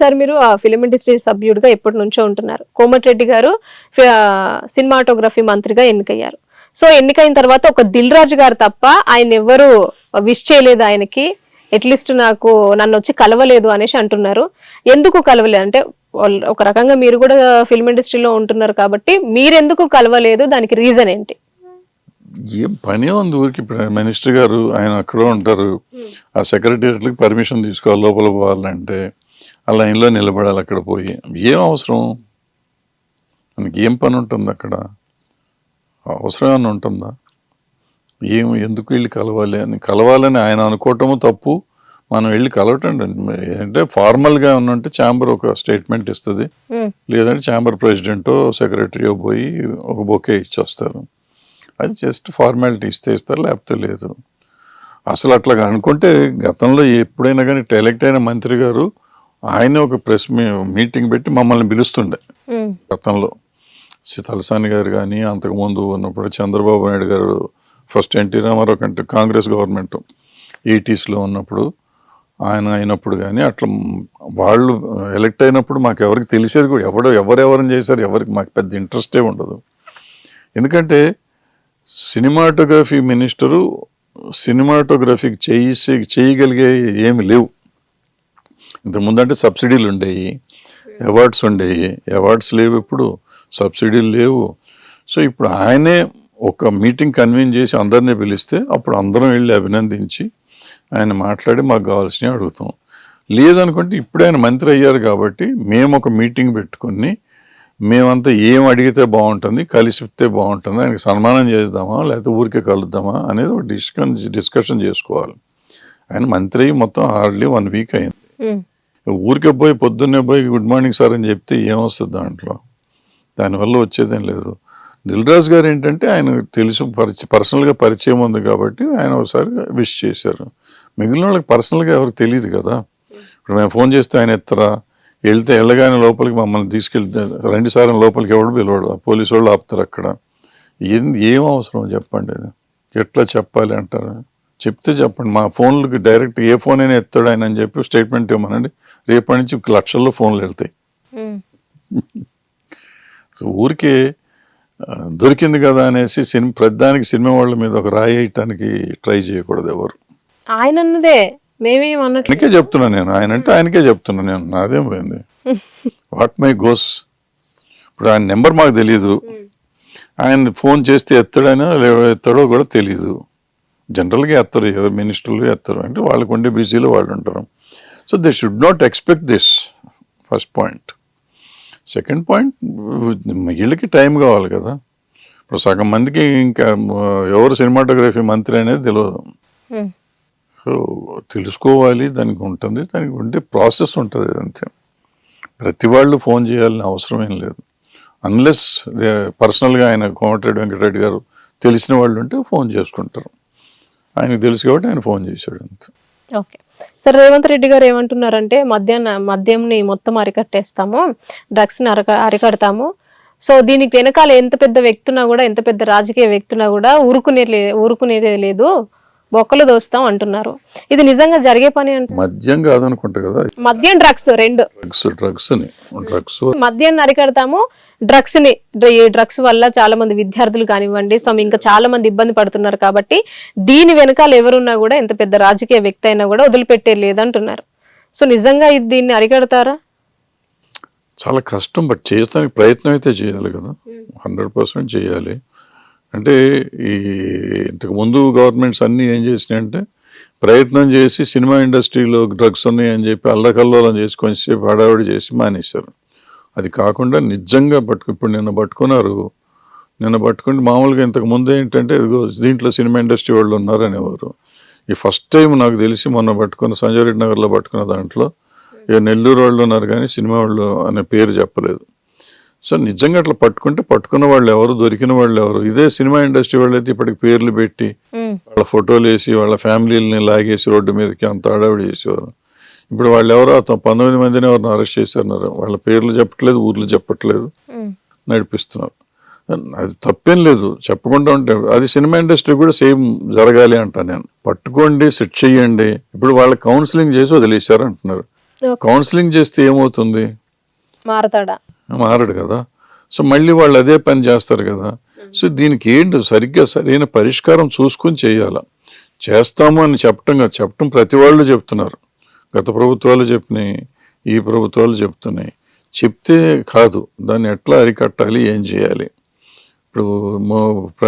Sir మీరు ఆ film industry సభ్యుడిగా ఎప్పటి నుంచో ఉంటున్నారు. కోమటిరెడ్డి గారు సినిమాటోగ్రఫీ మంత్రిగా ఎన్నికయ్యారు. సో ఎన్నికైన తర్వాత ఒక దిల్ రాజు గారు తప్ప ఆయన ఎవరు విష్ చేయలేదు ఆయనకి. అట్లీస్ట్ నాకు నన్ను వచ్చి కలవలేదు అనేసి అంటున్నారు. ఎందుకు కలవలేదు అంటే ఒక రకంగా మీరు కూడా ఫిల్మ్ ఇండస్ట్రీలో ఉంటున్నారు కాబట్టి మీరెందుకు కలవలేదు? దానికి రీజన్ ఏంటి? ఏం పని ఉంది ఊరికి. ఇప్పుడు మినిస్టర్ గారు ఆయన అక్కడ ఉంటారు. ఆ సెక్రటేరియట్కి పర్మిషన్ తీసుకోవాలి లోపల పోవాలంటే. ఆ లైన్లో నిలబడాలి అక్కడ పోయి. ఏం అవసరం? మనకి ఏం పని ఉంటుంది అక్కడ? అవసరం ఏమైనా ఉంటుందా? ఏం ఎందుకు వెళ్ళి కలవాలి అని? కలవాలని ఆయన అనుకోవటము తప్పు. మనం వెళ్ళి కలవటం అంటే ఫార్మల్గా ఉన్నంటే ఛాంబర్ ఒక స్టేట్మెంట్ ఇస్తుంది. లేదంటే ఛాంబర్ ప్రెసిడెంటో సెక్రటరీయో పోయి ఒక బొకే ఇచ్చొస్తారు. అది జస్ట్ ఫార్మాలిటీ ఇస్తే ఇస్తారు లేకపోతే లేదు. అసలు అట్లా అనుకుంటే గతంలో ఎప్పుడైనా కానీ ఎలక్ట్ అయిన మంత్రి గారు ఆయన ఒక ప్రెస్ మీటింగ్ పెట్టి మమ్మల్ని పిలుస్తుండే. గతంలో తలసాని గారు కానీ అంతకుముందు ఉన్నప్పుడు చంద్రబాబు నాయుడు గారు ఫస్ట్ ఎన్టీ రామారావు కంటే కాంగ్రెస్ గవర్నమెంట్ ఎయిటీస్లో ఉన్నప్పుడు ఆయన అయినప్పుడు కానీ అట్లా వాళ్ళు ఎలక్ట్ అయినప్పుడు మాకు ఎవరికి తెలిసేది కూడా ఎవడో ఎవరెవరిని చేశారు ఎవరికి మాకు పెద్ద ఇంట్రెస్టే ఉండదు. ఎందుకంటే సినిమాటోగ్రఫీ మినిస్టరు సినిమాటోగ్రఫీకి చేసి చేయగలిగే ఏమి లేవు. ఇంతకుముందు అంటే సబ్సిడీలు ఉండేవి అవార్డ్స్ ఉండేవి అవార్డ్స్ లేవు ఇప్పుడు సబ్సిడీలు లేవు. సో ఇప్పుడు ఆయనే ఒక మీటింగ్ కన్వీన్ చేసి అందరినీ పిలిస్తే అప్పుడు అందరం వెళ్ళి అభినందించి ఆయన మాట్లాడి మాకు కావాల్సినవి అడుగుతాం. లేదనుకుంటే ఇప్పుడు ఆయన మంత్రి అయ్యారు కాబట్టి మేము ఒక మీటింగ్ పెట్టుకుని మేమంతా ఏం అడిగితే బాగుంటుంది కలిసితే బాగుంటుంది ఆయనకి సన్మానం చేద్దామా లేకపోతే ఊరికే కలుద్దామా అనేది ఒక డిస్కషన్ డిస్కషన్ చేసుకోవాలి. ఆయన మంత్రి అయ్యి మొత్తం హార్డ్లీ వన్ వీక్ అయింది. ఊరికే పోయి పొద్దున్నే పోయి గుడ్ మార్నింగ్ సార్ అని చెప్తే ఏమొస్తుంది దాంట్లో? దానివల్ల వచ్చేదేం లేదు. దిల్రాజ్ గారు ఏంటంటే ఆయన తెలుసు పరిచ పర్సనల్గా పరిచయం ఉంది కాబట్టి ఆయన ఒకసారి విష్ చేశారు. మిగిలిన వాళ్ళకి పర్సనల్గా ఎవరు తెలియదు కదా. ఇప్పుడు మేము ఫోన్ చేస్తే ఆయన ఎత్తరా? వెళ్తే వెళ్ళగానే లోపలికి మమ్మల్ని తీసుకెళ్తే రెండు సార్లు లోపలికి ఎవడు పిలవడు. ఆ పోలీసు వాళ్ళు ఆపుతారు అక్కడ. ఏం ఏం అవసరం చెప్పండి అది? ఎట్లా చెప్పాలి అంటారు? చెప్తే చెప్పండి. మా ఫోన్లకి డైరెక్ట్ ఏ ఫోన్ అయినా ఎత్తాడు ఆయన అని చెప్పి స్టేట్మెంట్ ఇవ్వమనండి. రేపటి నుంచి లక్షల్లో ఫోన్లు వెళ్తాయి. సో ఊరికే దొరికింది కదా అనేసి సినిమా ప్రతిదానికి సినిమా వాళ్ళ మీద ఒక రాయి వేయటానికి ట్రై చేయకూడదు ఎవరు. ఆయన అన్నదే ఆయనకే చెప్తున్నా నేను. ఆయన అంటే ఆయనకే చెప్తున్నా నేను. నాదేం పోయింది? What my goes? ఇప్పుడు ఆయన నెంబర్ మాకు తెలియదు ఆయన ఫోన్ చేస్తే ఎత్తాడైనా లేదా ఎత్తాడో కూడా తెలియదు జనరల్గా ఎత్తారు ఎవరు మినిస్టర్లు ఎత్తారు అంటే వాళ్ళకు ఉండే బిజీలో వాళ్ళు ఉంటారు. So they should not expect this first point. Second point వీళ్ళకి టైం కావాలి కదా. ఇప్పుడు సగం మందికి ఇంకా ఎవరు సినిమాటోగ్రఫీ మంత్రి అనేది తెలియదు సో తెలుసుకోవాలి దానికి ఉంటుంది దానికి ఉండే ప్రాసెస్ ఉంటుంది అంతే. ప్రతి వాళ్ళు ఫోన్ చేయాలని అవసరం ఏం లేదు. అన్లెస్ పర్సనల్గా ఆయన కోమటిరెడ్డి వెంకటరెడ్డి గారు తెలిసిన వాళ్ళు ఉంటే ఫోన్ చేసుకుంటారు. ఆయనకు తెలుసు కాబట్టి ఆయన ఫోన్ చేశాడు అంత. ఓకే. సార్ రేవంత్ రెడ్డి గారు ఏమంటున్నారంటే మద్యాన్న మద్యంని మొత్తం అరికట్టేస్తాము డ్రగ్స్ని అరక అరికడతాము. సో దీనికి వెనకాల ఎంత పెద్ద వ్యక్తున్నా కూడా ఎంత పెద్ద రాజకీయ వ్యక్తున్నా కూడా ఊరుకునే ఊరుకునేదే లేదు. బొక్కలు దోస్తాం అంటున్నారు. ఇది నిజంగా జరిగే పని అంటే మద్యం కాదనుకుంటా కదా. మద్యం డ్రగ్స్ రెండు. డ్రగ్స్ డ్రగ్స్ డ్రగ్స్ మద్యాన్ని అరికడతాము డ్రగ్స్ని. డ్రగ్స్ వల్ల చాలా మంది విద్యార్థులు కానివ్వండి సో ఇంకా చాలా మంది ఇబ్బంది పడుతున్నారు కాబట్టి దీని వెనకాల ఎవరున్నా కూడా ఎంత పెద్ద రాజకీయ వ్యక్తి అయినా కూడా వదిలిపెట్టే లేదంటున్నారు. సో నిజంగా ఇది దీన్ని అరికడతారా? చాలా కష్టం బట్ చేయడానికి ప్రయత్నం అయితే చేయాలి కదా. హండ్రెడ్ పర్సెంట్ చేయాలి. అంటే ఈ ఇంతకు ముందు గవర్నమెంట్స్ అన్నీ ఏం చేసినాయంటే ప్రయత్నం చేసి సినిమా ఇండస్ట్రీలో డ్రగ్స్ ఉన్నాయని చెప్పి అల్లకల్లోలం చేసి కొంచెంసేపు హడావిడి చేసి మానేశారు. అది కాకుండా నిజంగా పట్టుకు ఇప్పుడు నిన్న పట్టుకున్నారు. నిన్న పట్టుకుంటే మామూలుగా ఇంతకు ముందు ఏంటంటే ఇదిగో దీంట్లో సినిమా ఇండస్ట్రీ వాళ్ళు ఉన్నారు అనేవారు. ఈ ఫస్ట్ టైం నాకు తెలిసి మొన్న పట్టుకున్న సంజయ్ రెడ్డి నగర్లో పట్టుకున్న దాంట్లో ఇక నెల్లూరు వాళ్ళు ఉన్నారు కానీ సినిమా వాళ్ళు అనే పేరు చెప్పలేదు. సో నిజంగా అట్లా పట్టుకుంటే పట్టుకున్న వాళ్ళు ఎవరు దొరికిన వాళ్ళు ఎవరు? ఇదే సినిమా ఇండస్ట్రీ వాళ్ళు అయితే ఇప్పటికి పేర్లు పెట్టి వాళ్ళ ఫోటోలు వేసి వాళ్ళ ఫ్యామిలీలని లాగేసి రోడ్డు మీదకి అంత హడావిడి చేసేవారు. ఇప్పుడు వాళ్ళు ఎవరో అతను పంతొమ్మిది మందిని ఎవరిని అరెస్ట్ చేశారు వాళ్ళ పేర్లు చెప్పట్లేదు ఊర్లు చెప్పట్లేదు. నడిపిస్తున్నారు. అది తప్పేం లేదు. చెప్పకుండా ఉంటే అది సినిమా ఇండస్ట్రీ కూడా సేమ్ జరగాలి అంటా నేను. పట్టుకోండి సెట్ చేయండి. ఇప్పుడు వాళ్ళ కౌన్సిలింగ్ చేసి వదిలేశారు అంటున్నారు. కౌన్సిలింగ్ చేస్తే ఏమవుతుంది? మారతాడా? మారడు కదా. సో మళ్ళీ వాళ్ళు అదే పని చేస్తారు కదా. సో దీనికి ఏంటి సరిగ్గా సరైన పరిష్కారం చూసుకొని చేయాల? చేస్తాము అని చెప్పటం కాదు. చెప్పటం ప్రతి వాళ్ళు చెప్తున్నారు. గత ప్రభుత్వాలు చెప్పినాయి ఈ ప్రభుత్వాలు చెప్తున్నాయి. చెప్తే కాదు. దాన్ని ఎట్లా అరికట్టాలి? ఏం చేయాలి? ఇప్పుడు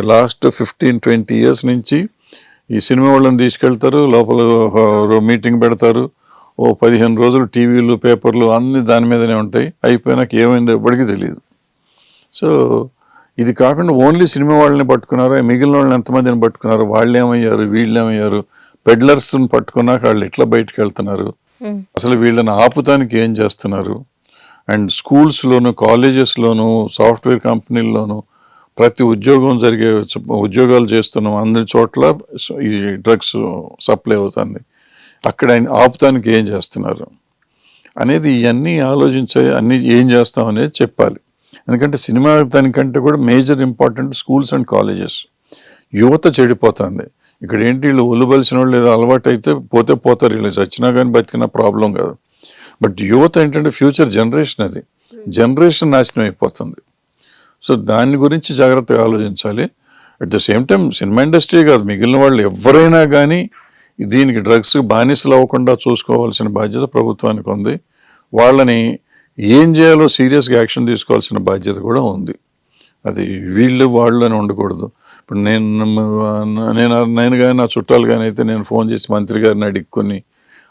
లాస్ట్ ఫిఫ్టీన్ ట్వంటీ ఇయర్స్ నుంచి ఈ సినిమా వాళ్ళని తీసుకెళ్తారు. లోపల మీటింగ్ పెడతారు. ఓ పదిహేను రోజులు టీవీలు పేపర్లు అన్ని దాని మీదనే ఉంటాయి. అయిపోయినాక ఏమైందో ఎప్పటికీ తెలియదు సో ఇది కాకుండా ఓన్లీ సినిమా వాళ్ళని పట్టుకున్నారు? మిగిలిన వాళ్ళని ఎంతమందిని పట్టుకున్నారు? వాళ్ళు ఏమయ్యారు వీళ్ళు ఏమయ్యారు పెడ్లర్స్ని పట్టుకున్నాక వాళ్ళు ఎట్లా బయటకు వెళ్తున్నారు? అసలు వీళ్ళని ఆపుతానికి ఏం చేస్తున్నారు? అండ్ స్కూల్స్లోను కాలేజెస్లోను సాఫ్ట్వేర్ కంపెనీల్లోను ప్రతి ఉద్యోగం జరిగే ఉద్యోగాలు చేస్తున్నాం అన్ని చోట్ల ఈ డ్రగ్స్ సప్లై అవుతుంది. అక్కడ ఆయన ఆపుతానికి ఏం చేస్తున్నారు? అనేది ఇవన్నీ ఆలోచించే అన్ని ఏం చేస్తాం అనేది చెప్పాలి. ఎందుకంటే సినిమా దానికంటే కూడా major important schools and colleges. యువత చెడిపోతుంది. ఇక్కడ ఏంటి వీళ్ళు ఒలుబలిసిన వాళ్ళు ఏదో అలవాటు అయితే పోతే పోతారు. వీళ్ళు చచ్చినా కానీ బతికిన ప్రాబ్లం కాదు. బట్ యువత ఏంటంటే ఫ్యూచర్ జనరేషన్ అది. జనరేషన్ నాశనం అయిపోతుంది. సో దాని గురించి జాగ్రత్తగా ఆలోచించాలి. At the same time cinema industry కాదు. మిగిలిన వాళ్ళు ఎవరైనా కానీ దీనికి డ్రగ్స్ బానిసలు అవ్వకుండా చూసుకోవాల్సిన బాధ్యత ప్రభుత్వానికి ఉంది. వాళ్ళని ఏం చేయాలో సీరియస్గా యాక్షన్ తీసుకోవాల్సిన బాధ్యత కూడా ఉంది. అది వీళ్ళు వాళ్ళు అని ఉండకూడదు. ఇప్పుడు నేను నేను నేను కానీ నా చుట్టాలు కానీ అయితే నేను ఫోన్ చేసి మంత్రి గారిని అడిగి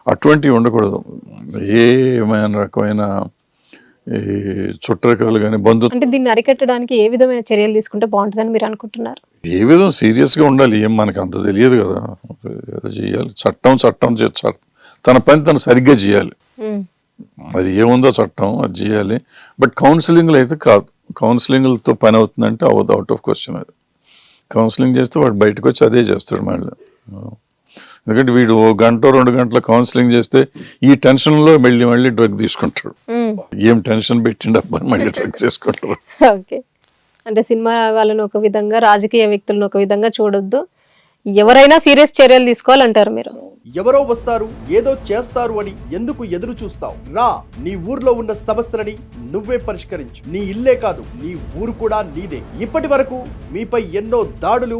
అటువంటివి ఉండకూడదు. ఏమైనా రకమైన చుట్టరకాలు కానీ బంధు అంటే దీన్ని అరికట్టడానికి ఏ విధమైన చర్యలు తీసుకుంటే బాగుంటుందని మీరు అనుకుంటున్నారు? ఏ విధం సీరియస్గా ఉండాలి ఏం మనకు అంత తెలియదు కదా. చేయాలి. చట్టం చట్టం తన పని తను సరిగ్గా చేయాలి. అది ఏముందో చట్టం అది చేయాలి. బట్ కౌన్సిలింగ్లో అయితే కాదు. కౌన్సిలింగ్లతో పని అవుతుందంటే అవ్వదు అవుట్ ఆఫ్ క్వశ్చన్ అది. కౌన్సిలింగ్ చేస్తే వాడు బయటకు వచ్చి అదే చేస్తాడు మళ్ళీ. ఎందుకంటే వీడు ఓ గంట రెండు గంటల కౌన్సిలింగ్ చేస్తే ఈ టెన్షన్లో మళ్ళీ మళ్ళీ డ్రగ్ తీసుకుంటాడు. ఏం టెన్షన్ పెట్టిండబ్బా మళ్ళీ డ్రగ్ చేసుకుంటారు ఓకే. అంటే సినిమా వాళ్ళని ఒక విధంగా రాజకీయ వ్యక్తులను ఒక విధంగా చూడొద్దు. ఎవరైనా సీరియస్ చర్యలు తీసుకోవాలంటారు మీరు. ఎవరో వస్తారు ఏదో చేస్తారు అని ఎందుకు ఎదురు చూస్తావు? రా నీ ఊర్లో ఉన్న సమస్యలని నువ్వే పరిష్కరించు. నీ ఇల్లే కాదు నీ ఊరు కూడా నీదే. ఇప్పటి వరకు మీపై ఎన్నో దాడులు